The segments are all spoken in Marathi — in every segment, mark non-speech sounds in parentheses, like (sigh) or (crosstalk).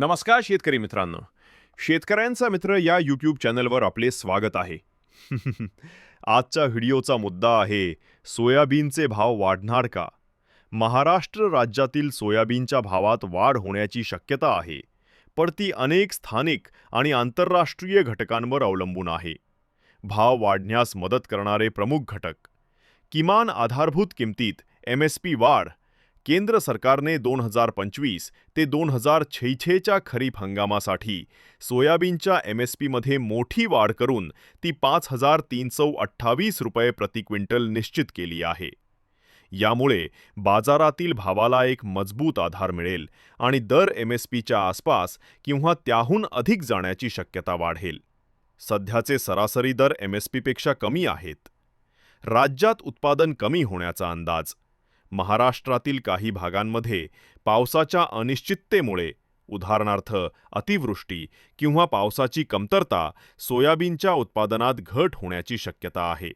नमस्कार शेतकरी मित्रांनो. शेतकऱ्यांचा मित्र या यूट्यूब चॅनलवर आपले स्वागत आहे. (laughs) आजच्या व्हिडिओचा मुद्दा आहे सोयाबीनचे भाव वाढणार का? महाराष्ट्र राज्यातील सोयाबीनच्या भावात वाढ होण्याची शक्यता आहे पण ती अनेक स्थानिक आणि आंतरराष्ट्रीय घटकांवर अवलंबून आहे. भाव वाढण्यास मदत करणारे प्रमुख घटक. किमान आधारभूत किमतीत एम एस पी वाढ केंद्र सरकारने दोन हजार पंचवीस ते दोन हजार छैछेच्या खरीप हंगामासाठी सोयाबीनच्या एम एस पीमध्ये मोठी वाढ करून ती पाच हजार तीनशे अठ्ठावीस रुपये प्रति क्विंटल निश्चित केली आहे. यामुळे बाजारातील भावाला एक मजबूत आधार मिळेल आणि दर एम एस पीच्या आसपास किंवा त्याहून अधिक जाण्याची शक्यता वाढेल. सध्याचे सरासरी दर एम एस पीपेक्षा कमी आहेत. राज्यात उत्पादन कमी होण्याचा अंदाज महाराष्ट्रातील काही भागांमध्ये पावसाच्या अनिश्चिततेमुळे उदाहरणार्थ अतिवृष्टी किंवा पावसाची कमतरता सोयाबीनच्या उत्पादनात घट होण्याची शक्यता आहे.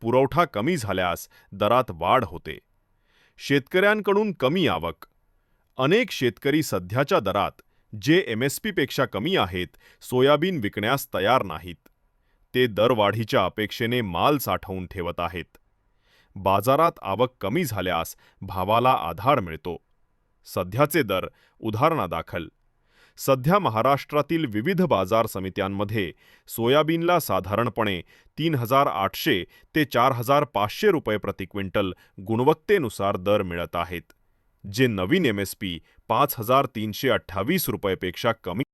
पुरवठा कमी झाल्यास दरात वाढ होते. शेतकऱ्यांकडून कमी आवक. अनेक शेतकरी सध्याच्या दरात जे एम एस पीपेक्षा कमी आहेत सोयाबीन विकण्यास तयार नाहीत. ते दरवाढीच्या अपेक्षेने माल साठवून ठेवत आहेत. बाजारात आवक कमी झाल्यास भावाला आधार मिळतो. सध्याचे दर उदाहरणादाखल. सध्या महाराष्ट्रातील विविध बाजार समित्यांमध्ये सोयाबीनला साधारणपणे तीन हजार आठशे ते चार हजार पाचशे रुपये प्रति क्विंटल गुणवत्तेनुसार दर मिळत आहेत जे नवीन एम एस पी पाच हजार तीनशे अठ्ठावीस रुपयेपेक्षा कमी